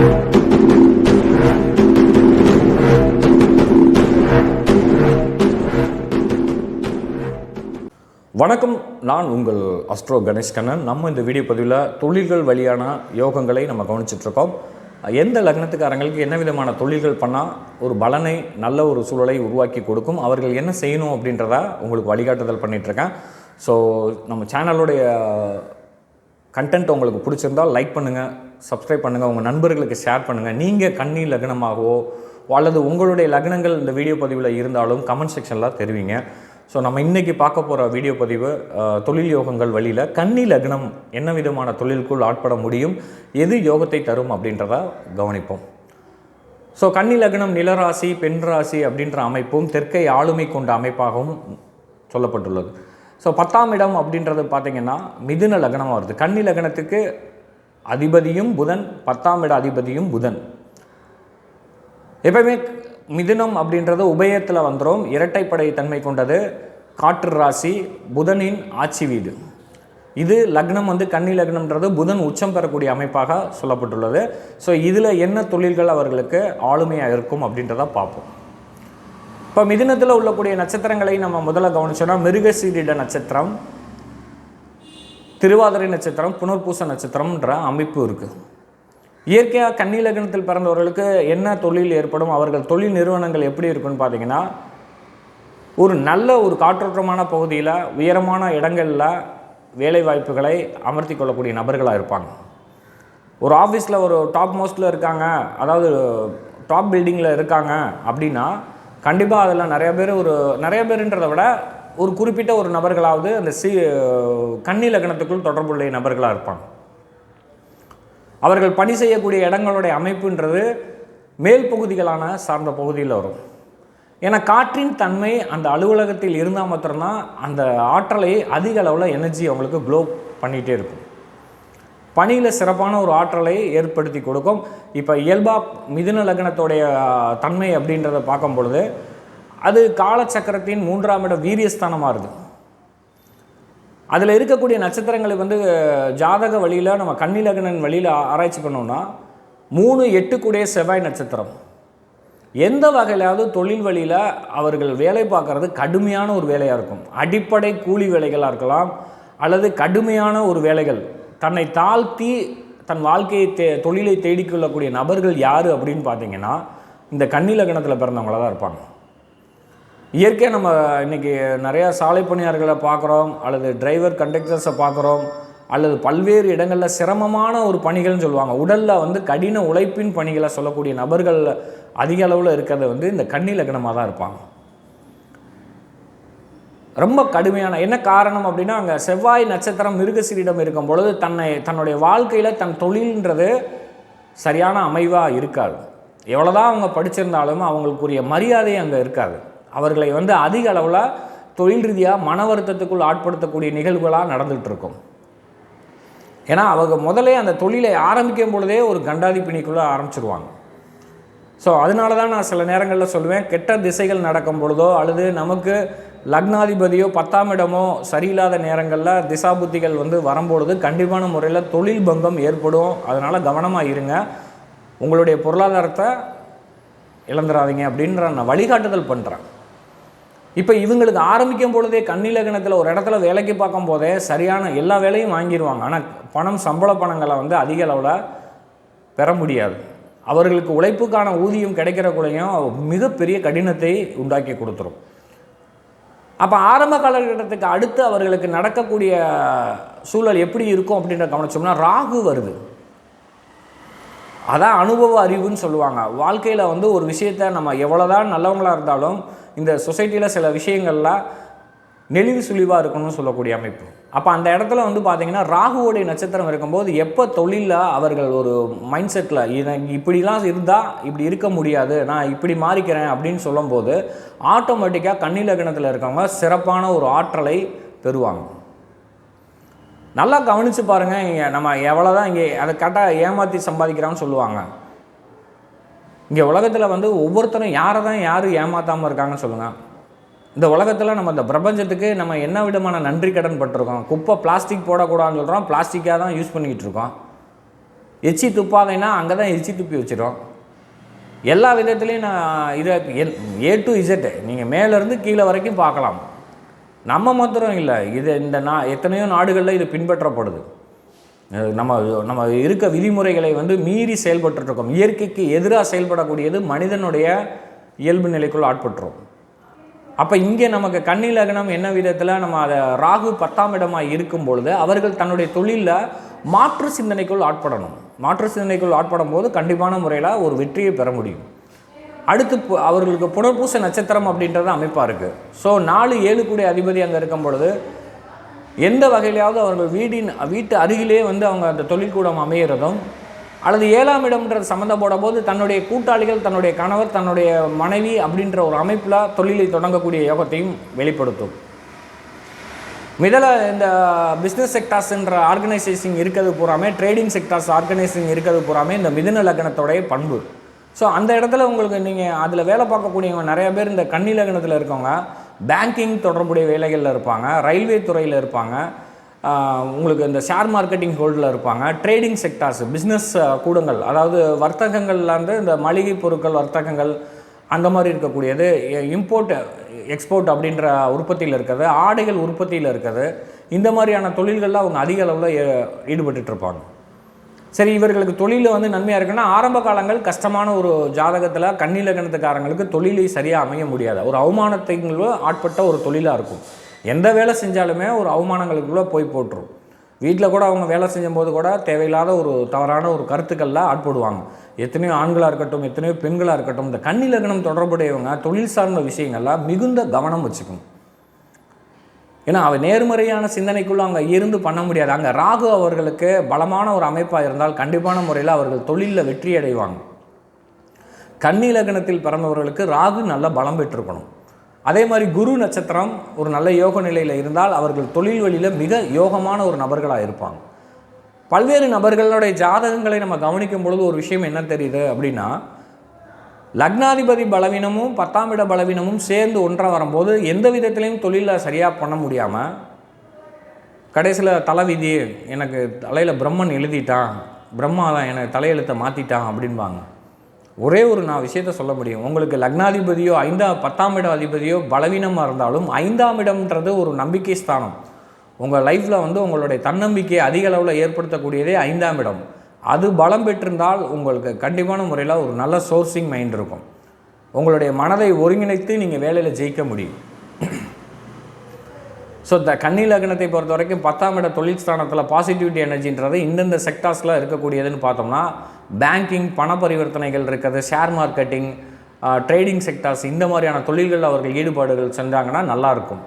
வணக்கம் நான் உங்கள் அஸ்ட்ரோ கணேஷ் கண்ணன். நம்ம இந்த வீடியோ பதிவில் தொழில்கள் வழியான யோகங்களை நம்ம கவனிச்சிட்ருக்கோம். எந்த லக்னத்துக்காரங்களுக்கு என்ன விதமான தொழில்கள் பண்ணால் ஒரு பலனை நல்ல ஒரு சூழலை உருவாக்கி கொடுக்கும் அவர்கள் என்ன செய்யணும் அப்படின்றத உங்களுக்கு வழிகாட்டுதல் பண்ணிகிட்ருக்கேன் ஸோ நம்ம சேனலுடைய கண்டென்ட் உங்களுக்கு பிடிச்சிருந்தால் லைக் பண்ணுங்கள் சப்ஸ்கிரைப் பண்ணுங்கள் உங்கள் நண்பர்களுக்கு ஷேர் பண்ணுங்கள் நீங்கள் கண்ணி லக்னமாகவோ அல்லது உங்களுடைய லக்னங்கள் இந்த வீடியோ பதிவில் இருந்தாலும் கமெண்ட் செக்ஷனில் தெரிவிங்க. ஸோ நம்ம இன்றைக்கி பார்க்க போகிற வீடியோ பதிவு தொழில் யோகங்கள் வழியில் கன்னி லக்னம் என்ன விதமான தொழிலுக்குள் ஆட்பட முடியும் எது யோகத்தை தரும் அப்படின்றத கவனிப்போம். ஸோ கன்னி லக்னம் நிலராசி பெண் ராசி அப்படின்ற அமைப்பும் தெற்கை ஆளுமை கொண்ட அமைப்பாகவும் சொல்லப்பட்டுள்ளது. ஸோ பத்தாம் இடம் அப்படின்றது பார்த்தீங்கன்னா மிதுன லக்னமாக வருது. கன்னி லக்னத்துக்கு அதிபதியும் புதன் பத்தாம் இட அதிபதியும் புதன். எப்பவுமே மிதுனம் அப்படின்றது உபயத்தில் வந்துடும் இரட்டைப்படை தன்மை கொண்டது காற்று ராசி புதனின் ஆட்சி வீடு. இது லக்னம் வந்து கன்னி லக்னம்ன்றது புதன் உச்சம் பெறக்கூடிய அமைப்பாக சொல்லப்பட்டுள்ளது. ஸோ இதில் என்ன தொழில்கள் அவர்களுக்கு ஆளுமையாக இருக்கும் அப்படின்றத பார்ப்போம். இப்போ மிதுனத்தில் உள்ளக்கூடிய நட்சத்திரங்களை நம்ம முதல்ல கவனிச்சோன்னா மிருகசீரிட நட்சத்திரம் திருவாதிரை நட்சத்திரம் புனர்பூச நட்சத்திரம்ன்ற அமைப்பு இருக்குது இயற்கையாக கன்னி லக்னத்தில் பிறந்தவர்களுக்கு என்ன தொழில் ஏற்படும் அவர்கள் தொழில் நிறுவனங்கள் எப்படி இருக்குன்னு பார்த்தீங்கன்னா ஒரு நல்ல ஒரு காற்றோட்டமான பகுதியில் உயரமான இடங்களில் வேலை வாய்ப்புகளை அமர்த்தி கொள்ளக்கூடிய நபர்களாக இருப்பாங்க. ஒரு ஆஃபீஸில் ஒரு டாப் மோஸ்ட்டில் இருக்காங்க அதாவது டாப் பில்டிங்கில் இருக்காங்க அப்படின்னா கண்டிப்பாக அதில் நிறையா பேர் ஒரு நிறைய பேருன்றதை விட ஒரு குறிப்பிட்ட ஒரு நபர்களாவது அந்த சி கன்னி லக்னத்துக்குள் தொடர்புடைய நபர்களாக இருப்பாங்க. அவர்கள் பணி செய்யக்கூடிய இடங்களுடைய அமைப்புன்றது மேல் பகுதிகளான சார்ந்த பகுதியில் வரும். ஏன்னா காற்றின் தன்மை அந்த அலுவலகத்தில் இருந்தால் மாத்திரம்தான் அந்த ஆற்றலை அதிக அளவில் எனர்ஜி அவங்களுக்கு க்ளோ பண்ணிகிட்டே இருக்கும். பணியில் சிறப்பான ஒரு ஆற்றலை ஏற்படுத்தி கொடுக்கும். இப்போ இயல்பாக மிதுன லக்னத்தோடைய தன்மை அப்படின்றத பார்க்கும் பொழுது அது காலச்சக்கரத்தின் மூன்றாம் இட வீரியஸ்தானமாக இருக்குது அதில் இருக்கக்கூடிய நட்சத்திரங்களை வந்து ஜாதக வழியில் நம்ம கன்னிலகணன் வழியில் ஆராய்ச்சி பண்ணோம்னா மூணு எட்டுக்குடைய செவ்வாய் நட்சத்திரம். எந்த வகையிலாவது தொழில் வழியில் அவர்கள் வேலை பார்க்குறது கடுமையான ஒரு வேலையாக இருக்கும். அடிப்படை கூலி வேலைகளாக இருக்கலாம் அல்லது கடுமையான ஒரு வேலைகள். தன்னை தாழ்த்தி தன் வாழ்க்கையை தே தொழிலை தேடிக்கொள்ளக்கூடிய நபர்கள் யார் அப்படின்னு பார்த்தீங்கன்னா இந்த கன்னி லக்னத்தில் பிறந்தவங்கள தான் இருப்பாங்க. இயற்கையாக நம்ம இன்றைக்கி நிறையா சாலை பணியாளர்களை பார்க்குறோம் அல்லது டிரைவர் கண்டக்டர்ஸை பார்க்குறோம் அல்லது பல்வேறு இடங்களில் சிரமமான ஒரு பணிகள்னு சொல்லுவாங்க. உடலில் வந்து கடின உழைப்பின் பணிகளை சொல்லக்கூடிய நபர்கள் அதிக அளவில் இருக்கிறத வந்து இந்த கன்னி லக்னமாக தான் இருப்பாங்க. ரொம்ப கடுமையான என்ன காரணம் அப்படின்னா அங்கே செவ்வாய் நட்சத்திரம் மிருகசீரிடம் இருக்கும் பொழுது தன்னை தன்னுடைய வாழ்க்கையில் தன் தொழில்ன்றது சரியான அமைவாக இருக்காது. எவ்வளோதான் அவங்க படிச்சிருந்தாலும் அவங்களுக்குரிய மரியாதை அங்கே இருக்காது. அவர்களை வந்து அதிக அளவில் தொழில் ரீதியாக மன வருத்தத்துக்குள் ஆட்படுத்தக்கூடிய நிகழ்வுகளாக நடந்துகிட்ருக்கும் ஏன்னா அவங்க முதலே அந்த தொழிலை ஆரம்பிக்கும் பொழுதே ஒரு கண்டாதிப்பிணிக்குள்ளே ஆரம்பிச்சிருவாங்க. ஸோ அதனால தான் நான் சில நேரங்களில் சொல்லுவேன் கெட்ட திசைகள் நடக்கும் பொழுதோ அல்லது நமக்கு லக்னாதிபதியோ பத்தாம் இடமோ சரியில்லாத நேரங்களில் திசாபுத்திகள் வந்து வரும்பொழுது கண்டிப்பான முறையில் தொழில் பங்கம் ஏற்படும். அதனால் கவனமாக இருங்க. உங்களுடைய பொருளாதாரத்தை இழந்துடாதீங்க அப்படின்ற நான் வழிகாட்டுதல் பண்ணுறேன் இப்போ இவங்களுக்கு ஆரம்பிக்கும் பொழுதே கன்னி ஒரு இடத்துல வேலைக்கு பார்க்கும் போதே சரியான எல்லா வேலையும் வாங்கிடுவாங்க ஆனால் பணம் சம்பள பணங்களை வந்து அதிக அளவில் பெற முடியாது. அவர்களுக்கு உழைப்புக்கான ஊதியம் கிடைக்கிறக்குள்ளையும் மிகப்பெரிய கடினத்தை உண்டாக்கி கொடுத்துரும். அப்போ ஆரம்ப காலகட்டத்துக்கு அடுத்து அவர்களுக்கு நடக்கக்கூடிய சூழல் எப்படி இருக்கும் அப்படின்ற கவனிச்சோம்னா ராகு வருது. அதான் அனுபவ அறிவுன்னு சொல்லுவாங்க. வாழ்க்கையில் வந்து ஒரு விஷயத்த நம்ம எவ்வளோதான் நல்லவங்களாக இருந்தாலும் இந்த சொசைட்டியில் சில விஷயங்கள்லாம் நெளிவு சுழிவாக இருக்கணும்னு சொல்லக்கூடிய அமைப்பு. அப்போ அந்த இடத்துல வந்து பார்த்தீங்கன்னா ராகுவோடைய நட்சத்திரம் இருக்கும்போது எப்போ தொழிலில் அவர்கள் ஒரு மைண்ட் செட்டில் எனக்கு இப்படிலாம் இருந்தால் இப்படி இருக்க முடியாது நான் இப்படி மாறிக்கிறேன் அப்படின்னு சொல்லும்போது ஆட்டோமேட்டிக்காக கன்னி லக்னத்தில் இருக்கவங்க சிறப்பான ஒரு ஆற்றலை பெறுவாங்க. நல்லா கவனித்து பாருங்கள் இங்கே நம்ம எவ்வளோ தான் இங்கே அதை கரெக்டாக ஏமாற்றி சம்பாதிக்கிறான்னு சொல்லுவாங்க. இங்கே உலகத்தில் வந்து ஒவ்வொருத்தரும் யாரை தான் யார் ஏமாற்றாமல் இருக்காங்கன்னு சொல்லுங்கள் இந்த உலகத்தில் நம்ம இந்த பிரபஞ்சத்துக்கு நம்ம என்ன விதமான நன்றி கடன் பட்டிருக்கோம்? குப்பை பிளாஸ்டிக் போடக்கூடாதுன்னு சொல்கிறோம் பிளாஸ்டிக்காக தான் யூஸ் பண்ணிக்கிட்டு இருக்கோம். எச்சி துப்பாதைன்னா அங்கே தான் எச்சி துப்பி வச்சிடும் எல்லா விதத்துலேயும் நான் இதை ஏ டு இசட் நீங்கள் மேலேருந்து கீழே வரைக்கும் பார்க்கலாம். நம்ம மாத்திரம் இல்லை. இது இந்த நா எத்தனையோ நாடுகளில் இது பின்பற்றப்படுது. நம்ம நம்ம இருக்க விதிமுறைகளை வந்து மீறி செயல்பட்டுருக்கோம் இயற்கைக்கு எதிராக செயல்படக்கூடியது மனிதனுடைய இயல்பு நிலைக்குள் ஆட்பட்டுரும். அப்போ இங்கே நமக்கு கன்னி லக்னம் என்ன விதத்தில் நம்ம அதை ராகு பத்தாம் இடமாக இருக்கும் பொழுது அவர்கள் தன்னுடைய தொழிலில் மாற்று சிந்தனைக்குள் ஆட்படணும். மாற்று சிந்தனைக்குள் ஆட்படும் போது கண்டிப்பான முறையில் ஒரு வெற்றியை பெற முடியும். அடுத்து பு- அவர்களுக்கு புனர்பூச நட்சத்திரம் அப்படின்றது அமைப்பாக இருக்குது ஸோ நாலு ஏழு கூடிய அதிபதி அங்கே இருக்கும் பொழுது எந்த வகையிலாவது அவர்கள் வீடின் வீட்டு அருகிலே வந்து அவங்க அந்த தொழில்கூடம் அமையிறதும் அல்லது ஏழாம் இடம்ன்றது சம்மந்தப்படும் போது தன்னுடைய கூட்டாளிகள் தன்னுடைய கணவர் தன்னுடைய மனைவி அப்படின்ற ஒரு அமைப்பில் தொழிலை தொடங்கக்கூடிய யோகத்தையும் வெளிப்படுத்தும். மிதல இந்த பிஸ்னஸ் செக்டார்ஸ்ன்ற ஆர்கனைசேஷன் இருக்கிறது பூராமே ட்ரேடிங் செக்டார்ஸ் ஆர்கனைசிங் இருக்கிறது பூராமே இந்த மிதுன லக்னத்தோடைய பண்பு. ஸோ அந்த இடத்துல உங்களுக்கு நீங்கள் அதில் வேலை பார்க்கக்கூடியவங்க நிறைய பேர் இந்த கண்ணிலகணத்தில் இருக்கவங்க பேங்கிங் தொடர்புடைய வேலைகளில் இருப்பாங்க ரயில்வே துறையில் இருப்பாங்க உங்களுக்கு இந்த ஷேர் மார்க்கெட்டிங் ஹோல்டில் இருப்பாங்க ட்ரேடிங் செக்டார்ஸ் பிஸ்னஸ் கூடங்கள் அதாவது வர்த்தகங்கள்லேருந்து இந்த மளிகை பொருட்கள் வர்த்தகங்கள் அந்த மாதிரி இருக்கக்கூடியது இம்போர்ட் எக்ஸ்போர்ட் அப்படின்ற உற்பத்தியில் இருக்கிறது ஆடைகள் உற்பத்தியில் இருக்கிறது இந்த மாதிரியான தொழில்களில் அவங்க அதிக அளவில் ஈடுபட்டுட்டு இருப்பாங்க. சரி இவர்களுக்கு தொழிலில் வந்து நன்மையாக இருக்குன்னா ஆரம்ப காலங்கள் கஷ்டமான ஒரு ஜாதகத்தில் கன்னிலகணத்துக்காரங்களுக்கு தொழிலை சரியாக அமைய முடியாது. ஒரு அவமானத்துக்கு ஆட்பட்ட ஒரு தொழிலாக இருக்கும். எந்த வேலை செஞ்சாலுமே ஒரு அவமானங்களுக்குள்ளே போய் போட்டுரும். வீட்டில் கூட அவங்க வேலை செஞ்சும்போது கூட தேவையில்லாத ஒரு தவறான ஒரு கருத்துக்களில் ஆட்படுவாங்க. எத்தனையோ ஆண்களாக இருக்கட்டும் எத்தனையோ பெண்களாக இருக்கட்டும் இந்த கன்னி லக்னம் தொடர்புடையவங்க தொழில் சார்ந்த விஷயங்கள்லாம் மிகுந்த கவனம் வச்சுக்கணும். ஏன்னா அவர் நேர்மறையான சிந்தனைக்குள்ள அங்கே இருந்து பண்ண முடியாது. அங்கே ராகு அவர்களுக்கு பலமான ஒரு அமைப்பாக இருந்தால் கண்டிப்பான முறையில் அவர்கள் தொழிலில் வெற்றி அடைவாங்க. கன்னி லக்னத்தில் பிறந்தவர்களுக்கு ராகு நல்ல பலம் பெற்றிருக்கணும். அதே மாதிரி குரு நட்சத்திரம் ஒரு நல்ல யோக நிலையில் இருந்தால் அவர்கள் தொழில் வழியில் மிக யோகமான ஒரு நபர்களாக இருப்பாங்க. பல்வேறு நபர்களுடைய ஜாதகங்களை நம்ம கவனிக்கும் பொழுது ஒரு விஷயம் என்ன தெரியுது அப்படின்னா லக்னாதிபதி பலவீனமும் பத்தாம் இட பலவீனமும் சேர்ந்து ஒன்றாக வரும்போது எந்த விதத்திலையும் தொழிலில் சரியாக பண்ண முடியாமல் கடைசியில் தலைவிதி எனக்கு தலையில் பிரம்மன் எழுதிட்டான் பிரம்மா தான் எனக்கு தலையெழுத்தை மாற்றிட்டான் அப்படின்பாங்க. ஒரே ஒரு நான் விஷயத்த சொல்ல முடியும். உங்களுக்கு லக்னாதிபதியோ ஐந்தாம் பத்தாம் இட அதிபதியோ பலவீனமாக இருந்தாலும் ஐந்தாம் இடம்ன்றது ஒரு நம்பிக்கை ஸ்தானம். உங்கள் லைஃப்பில் வந்து உங்களுடைய தன்னம்பிக்கையை அதிக அளவில் ஏற்படுத்தக்கூடியதே ஐந்தாம் இடம். அது பலம் பெற்றிருந்தால் உங்களுக்கு கண்டிப்பான முறையில் ஒரு நல்ல சோர்சிங் மைண்ட் இருக்கும். உங்களுடைய மனதை ஒருங்கிணைத்து நீங்கள் வேலையில் ஜெயிக்க முடியும். ஸோ இந்த கன்னி லக்னத்தை பொறுத்த வரைக்கும் பத்தாம் இட தொழில் ஸ்தானத்தில் பாசிட்டிவிட்டி எனர்ஜின்றது இந்தந்த செக்டார்ஸில் இருக்கக்கூடியதுன்னு பார்த்தோம்னா பேங்கிங் பண பரிவர்த்தனைகள் இருக்கிறது ஷேர் மார்க்கெட்டிங் ட்ரேடிங் செக்டார்ஸ் இந்த மாதிரியான தொழில்களில் அவர்கள் ஈடுபாடுகள் செஞ்சாங்கன்னா நல்லாயிருக்கும்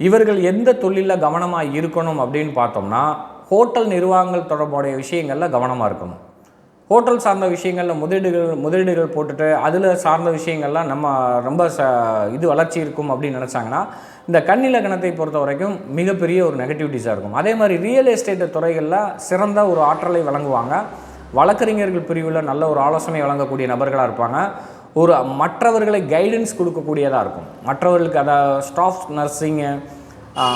இவர்கள் எந்த தொழிலில் கவனமாக இருக்கணும் அப்படின்னு பார்த்தோம்னா ஹோட்டல் நிர்வாகங்கள் தொடர்புடைய விஷயங்களில் கவனமாக இருக்கணும். ஹோட்டல் சார்ந்த விஷயங்களில் முதலீடுகள் முதலீடுகள் போட்டுட்டு அதில் சார்ந்த விஷயங்கள்லாம் நம்ம ரொம்ப ச இது வளர்ச்சி இருக்கும் அப்படின்னு நினச்சாங்கன்னா இந்த கண்ணில கணத்தை பொறுத்த வரைக்கும் மிகப்பெரிய ஒரு நெகட்டிவிட்டிஸாக இருக்கும். அதே மாதிரி ரியல் எஸ்டேட் துறைகளில் சிறந்த ஒரு ஆற்றலை வழங்குவாங்க. வழக்கறிஞர்கள் பிரிவில் நல்ல ஒரு ஆலோசனை வழங்கக்கூடிய நபர்களாக இருப்பாங்க. ஒரு மற்றவர்களை கைடன்ஸ் கொடுக்கக்கூடியதாக இருக்கும். மற்றவர்களுக்கு அதை ஸ்டாஃப் நர்சிங்கு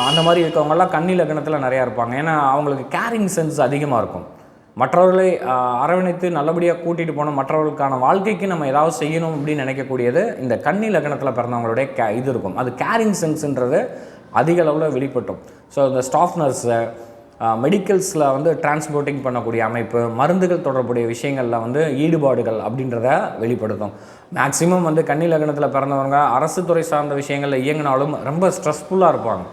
அந்த மாதிரி இருக்கவங்கெல்லாம் கன்னி லக்னத்தில் நிறையா இருப்பாங்க. ஏன்னா அவங்களுக்கு கேரிங் சென்ஸ் அதிகமாக இருக்கும். மற்றவர்களை அரவணைத்து நல்லபடியாக கூட்டிகிட்டு போன மற்றவர்களுக்கான வாழ்க்கைக்கு நம்ம ஏதாவது செய்யணும் அப்படின்னு நினைக்கக்கூடியது இந்த கன்னி லக்னத்தில் பிறந்தவங்களுடைய கே இது இருக்கும். அது கேரிங் சென்ஸுன்றது அதிக அளவில் வெளிப்பட்டும். ஸோ இந்த ஸ்டாஃப் நர்ஸு மெடிக்கல்ஸில் வந்து டிரான்ஸ்போர்ட்டிங் பண்ணக்கூடிய அமைப்பு மருந்துகள் தொடர்புடைய விஷயங்களில் வந்து ஈடுபாடுகள் அப்படின்றத வெளிப்படுத்தும். மேக்ஸிமம் வந்து கன்னி லக்னத்தில் பிறந்தவங்க அரசு துறை சார்ந்த விஷயங்களில் இயங்கினாலும் ரொம்ப ஸ்ட்ரெஸ்ஃபுல்லாக இருப்பாங்க.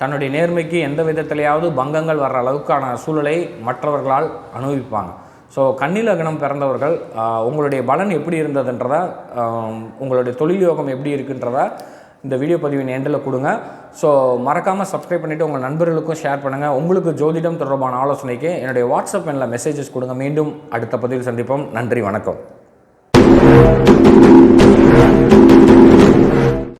தன்னுடைய நேர்மைக்கு எந்த விதத்திலேயாவது பங்கங்கள் வர்ற அளவுக்கான சூழலை மற்றவர்களால் அனுபவிப்பாங்க. ஸோ கண்ணில் லக்னம் பிறந்தவர்கள் உங்களுடைய பலன் எப்படி இருந்ததுன்றத உங்களுடைய தொழில் யோகம் எப்படி இருக்குன்றதா இந்த வீடியோ பதிவின் எண்டில் கொடுங்க. ஸோ மறக்காமல் சப்ஸ்கிரைப் பண்ணிவிட்டு உங்கள் நண்பர்களுக்கும் ஷேர் பண்ணுங்கள் உங்களுக்கு ஜோதிடம் தொடர்பான ஆலோசனைக்கு என்னுடைய வாட்ஸ்அப் எண்ணில் மெசேஜஸ் கொடுங்க. மீண்டும் அடுத்த பதிவில் சந்திப்போம். நன்றி வணக்கம்.